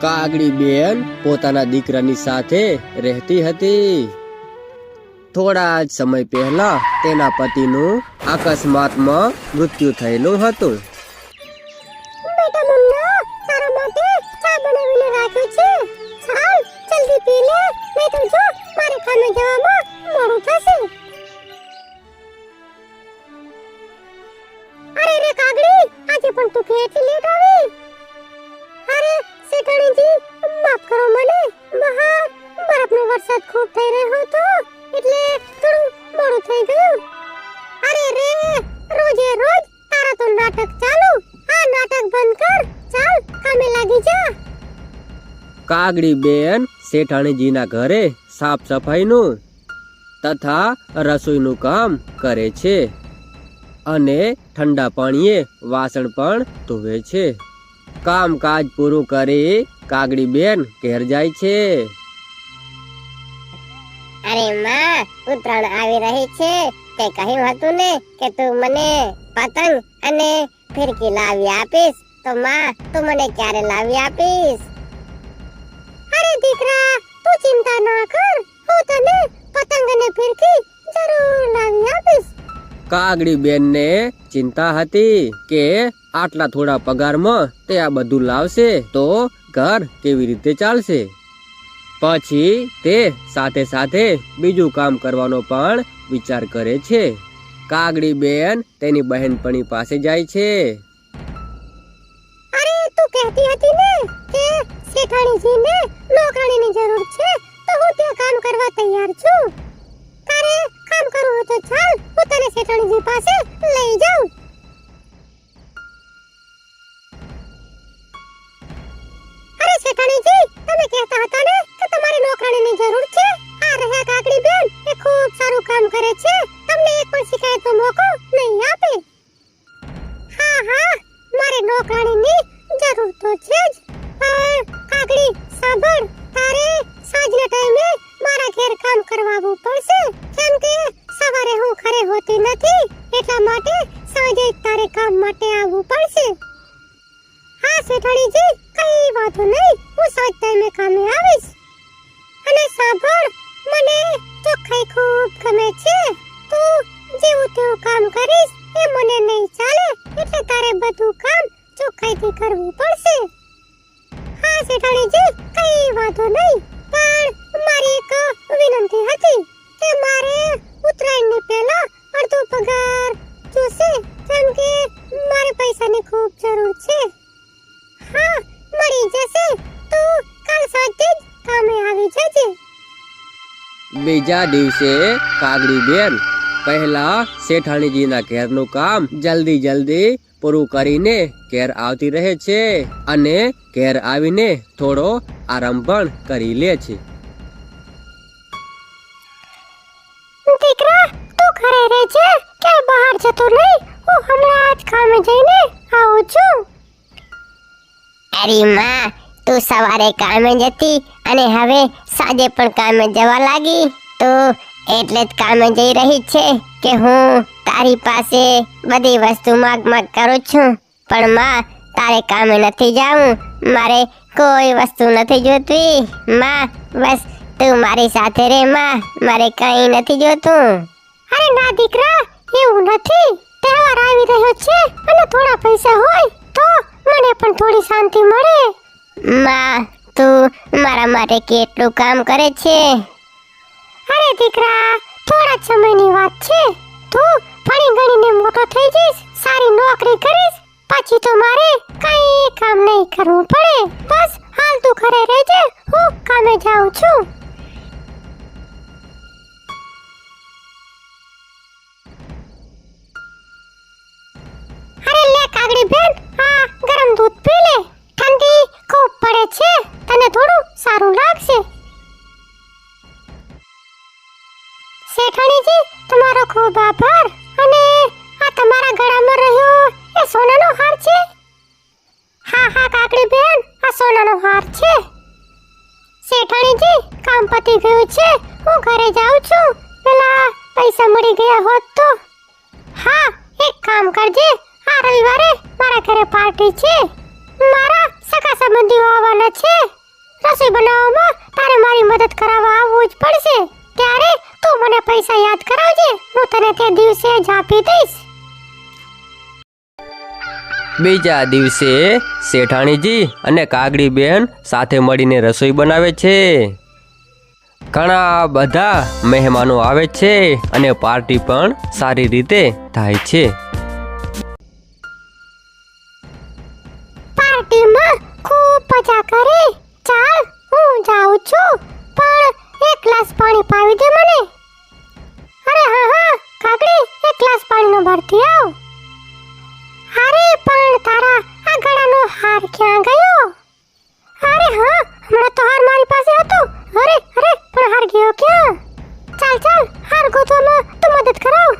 કાગડી બેન પોતાના દીકરાની સાથે રહેતી હતી. થોડા જ સમય પહેલા તેના પતિનું અકસ્માતમાં મૃત્યુ થયેલું હતું. થઈ હતો એટલે થોડું મોડું થઈ ગયું. અરે રે, રોજે રોજ તારા તો નાટક ચાલુ. આ નાટક બંધ કર, ચાલ, કામે લાગી જા. કાગડી બેન, શેઠાણીજીના ઘરે સાફ સફાઈનું તથા રસોઈનું કામ કરે છે. અને ઠંડા પાણીએ વાસણ પણ ધોવે છે. કામકાજ પૂરું કરી કાગડી બેન ઘેર જાય છે. અરે માં ઉત્તરાયણ આવી રહી છે. તે કહ્યું હતું ને કે તું મને પતંગ અને ફિરકી લાવી આપીશ. તો માં, તું મને ક્યારે લાવી આપીશ? અરે દીકરા, તું ચિંતા ના કર. હું તને પતંગ અને ફિરકી જરૂર લાવી આપીશ. કાગડી બેનને ચિંતા હતી કે આટલા થોડા પગારમાં તે આ બધું લાવશે તો ઘર કેવી રીતે ચાલશે? પછી તે સાથે સાથે બીજું કામ કરવાનો પણ વિચાર કરે છે. કાગડી બેન તેની બહેનપણી પાસે જાય છે. અરે, તું કહેતી હતી ને કે શેઠાણીજીને નોકરાણીની જરૂર છે, તો હું ત્યાં કામ કરવા તૈયાર છું. તારે કામ કરવું તો ચાલ, હું તને શેઠાણીજી પાસે લઈ જાઉં. શેઠાણીજી, તમે કહેતા હતા ને કે તમારી નોકરાણીની જરૂર છે? આ રહ્યા કાકડી બેન, એ ખૂબ સારું કામ કરે છે. તમને એક પણ શિકાયતનો મોકો નહીં આપે. હા હા, મારે નોકરાણીની જરૂર તો છે જ. પણ કાકડી, સાંભળ, તારે સાંજના ટાઈમે મારા ઘેર કામ કરવાવું પડશે. કેમ કે સવારે હું ઘરે હોતી નથી, એટલા માટે સાંજે તારે કામ માટે આવવું પડશે. હા, શેઠાણીજી, કઈ વાંધો નહીં. સાંજ ટાઈમે કામે આવીશ અને સાંભળ, મને ચોખ્ખાઈ ખૂબ ગમે છે. તું જેવું તેવું કામ કરીશ, એ મને નહીં ચાલે, એટલે તારે બધું કામ ચોખ્ખાઈથી કરવું પડશે. હા, શેઠાણીજી, કઈ વાંધો નહીં, પણ મારી એક વિનંતી હતી કે મારે ઉત્તરાયણની પહેલા અડધો પગાર જોશે, કેમ કે મારે પૈસાની ખૂબ જરૂર છે. હા, મળી જશે. તું કાલ સાંજે જ કામે આવી જજે. બીજા દિવસે કાગડી બેન પહેલા શેઠાણીજીના ઘેરનું કામ જલ્દી જલ્દી પૂરું કરીને ઘેર આવતી રહે છે અને ઘેર આવીને થોડો આરામ પણ કરી લે છે. દીકરા તું ઘરે રહેજે કે બહાર જતો નહીં. હું હમણાં જ કામે જઈને આવું છું. અરે માં તું સવારે કામે જતી અને હવે સાંજે પણ કામે જવા લાગી, તો એટલે જ કામે જઈ રહી છે કે હું તારી પાસે બધી વસ્તુ માગ માગ કરું છું. પણ માં, તારે કામે નથી જાવું. મારે કોઈ વસ્તુ નથી જોતી માં, બસ તું મારી સાથે રે, માં. મારે કંઈ નથી જોતું. અરે ના દીકરા, એવું નથી. તહેવાર આવી રહ્યો છે અને થોડા પૈસા હોય તો મને પણ થોડી શાંતિ મળે. માં, તું મારા માટે કેટલું કામ કરે છે? અરે દીકરા, થોડા સમયની વાત છે. તું ભણી ગણીને મોટો થઈ જઈશ, સારી નોકરી કરીશ, પછી તો મારે કઈ કામ નહીં કરવું પડે. બસ, હાલ તું ઘરે રહેજે, હું કામે જાઉં છું. અરે તમારો ખૂબ આભાર. અને આ તમારા ગળામાં રહ્યો એ સોનાનો હાર છે? હા હા, કાકડી બેન, આ સોનાનો હાર છે. શેઠાણીજી, કામ પતી ગયું છે. હું ઘરે જાઉં છું. પેલા પૈસા મળી ગયા હોત તો. હા, એક કામ કરજે. આ રવિવારે મારા ઘરે પાર્ટી છે. મારા સગા સંબંધીઓ આવવાના છે. રસોઈ બનાવવામાં તારે મારી મદદ કરાવવા આવવું જ પડશે. તું મને પૈસા યાદ કરાવજે. હું તને તે દિવસે જ આપી દઈશ. બીજા દિવસે શેઠાણીજી અને કાગડી બેન સાથે મળીને રસોઈ બનાવે છે. ઘણા બધા મહેમાનો આવે છે અને પાર્ટી પણ સારી રીતે થાય છે. પાર્ટીમાં ખૂબ મજા કરી. ચાલ હું જાઉં છું. પણ એક ગ્લાસ પાણી પાવી દે મને. અરે હા હા કાકડી એક ગ્લાસ પાણીનો ભરતી આવ. અરે પણ તારા આ ગળાનો હાર ક્યાં ગયો? અરે હા, હમણાં તો હાર મારી પાસે હતો. અરે અરે, પણ હાર ગયો ક્યાં? ચાલ ચાલ, હાર ગોતવામાં તું મદદ કરાવ.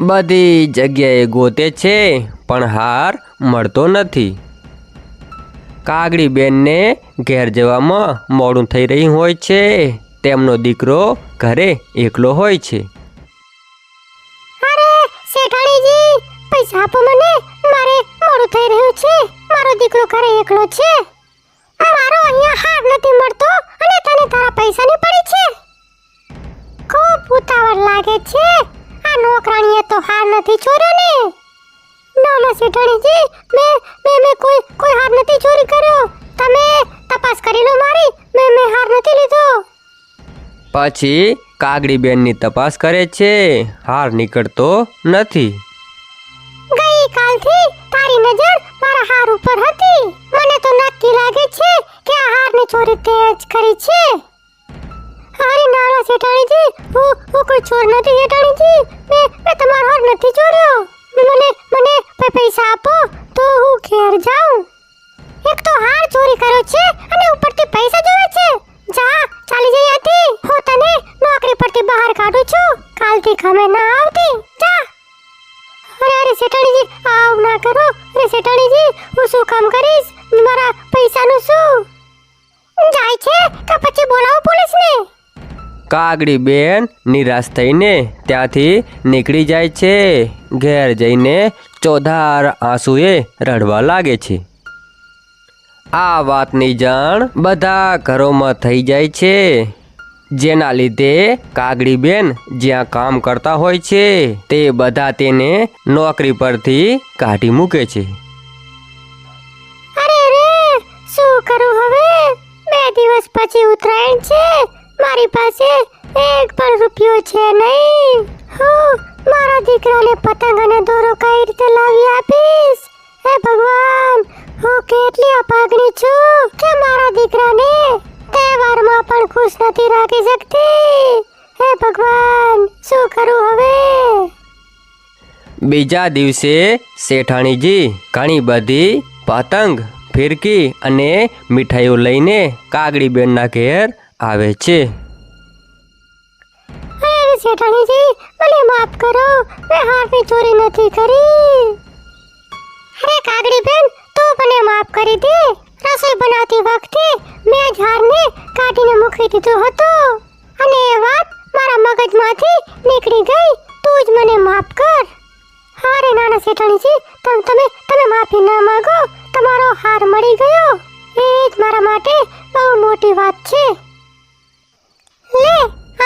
બધી જગ્યાએ ગોતે છે, પણ હાર મળતો નથી. કાગડી બેનને ઘેર જવામાં મોડું થઈ રહ્યું હોય છે. તેમનો દીકરો ઘરે એકલો હોય છે. અરે, શેઠાણીજી, પૈસા આપો મને. મારે મોડું થઈ રહ્યું છે. મારો દીકરો ઘરે એકલો છે. મારો અહીંયા હાર નથી મળતો અને તને તારા પૈસાની પડી છે. ખૂબ ઉતાવળ લાગે છે. આ નોકરાણીએ તો હાર નથી ચોર્યો ને. ના શેઠાણીજી, મેં મેં મેં કોઈ કોઈ હાર નથી ચોરી કર્યો. તમે તપાસ કરી લો મારી. મેં મેં હાર નથી લીધો. પછી કાગડી બેનની તપાસ કરે છે. હાર નીકળતો નથી. ગઈ કાલથી તારી નજર મારા હાર ઉપર હતી. મને તો નક્કી લાગે છે કે આ હારની ચોરી તે જ કરી છે. અરે નારા શેઠાણીજી હું હું કોઈ ચોર નથી શેઠાણીજી મેં મેં તમારો હાર નથી ચોર્યો. મને મને પૈસા આપો, તો હું ઘેર જાઉં. એક તો હાર ચોરી કર્યો છે અને ઉપરથી પૈસા જોવે છે. જા, ચાલી જઈ હતી હું તને નોકરી પરથી બહાર કાઢું છું. કાલથી ખમે ના આવતી. જા. અરે અરે, શેઠાણીજી, આવ ના કરો. અરે, શેઠાણીજી, હું શું કામ કરીશ? મારા પૈસાનું શું? જાય છે કે પછી બોલાવો પોલીસને. કાગડી બેન, નિરાશ થઈને ત્યાંથી નીકળી જાય છે. ઘેર જઈને ચોધાર આંસુએ રડવા લાગે છે. આ વાતની જાણ બધા ઘરોમાં થઈ જાય છે. જેના લીધે કાગડી બેન જ્યાં કામ કરતા હોય છે, તે બધા તેને નોકરી પરથી કાઢી મૂકે છે. શું કરું હવે? બે દિવસ પછી ઉત્તરાયણ છે. મારી પાસે એક પણ રૂપિયો છે નહીં. હું મારા દીકરાને પતંગ અને દોરો કઈ રીતે લાવી આપીશ? હે ભગવાન હું કેટલી અપાગણી છું કે મારા દીકરાને તહેવારમાં પણ ખુશ નથી રાખી શકતી. હે ભગવાન શું કરું હવે? બીજા દિવસે શેઠાણીજી ઘણી બધી પતંગ ફિરકી અને મીઠાઈઓ લઈને કાગડી બેનના ઘેર આવે છે. શેઠાણીજી મને માફ કરો. મેં હાથની ચોરી નથી કરી. અરે કાગડી બેન તું મને માફ કરી દે. રસોઈ બનાવતી વખતે મેં જ હારને કાઢીને મૂકી દીધો હતો. અને એ વાત મારા મગજમાંથી નીકળી ગઈ. તું જ મને માફ કર. અરે નાના શેઠાણીજી તમ તમે તમે માફી ના માંગો. તમારો હાર મળી ગયો. એ જ મારા માટે બહુ મોટી વાત છે. લે,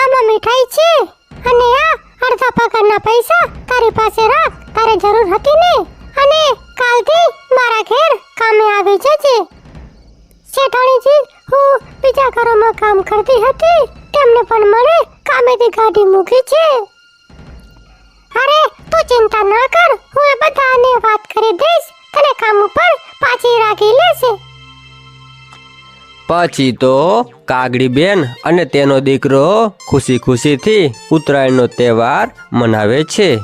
આમાં મીઠાઈ છે. અને આ અડધા પગારના પૈસા તારી પાસે રાખ. તારે જરૂર હતી ને? અને કાલથી મારા ઘેર કામે આવી જજે. શેઠાણીજી, હું બીજા ઘરોમાં કામ કરતી હતી. તેમને પણ મને કામેથી કાઢી મૂકી છે. અરે, તું ચિંતા ન કર, હું એ બધાને વાત કરી દઈશ. તને કામ ઉપર પાછી રાખી લેશે. પછી તો કાગડી બેન અને તેનો દીકરો ખુશી ખુશીથી ઉત્તરાયણનો તહેવાર મનાવે છે.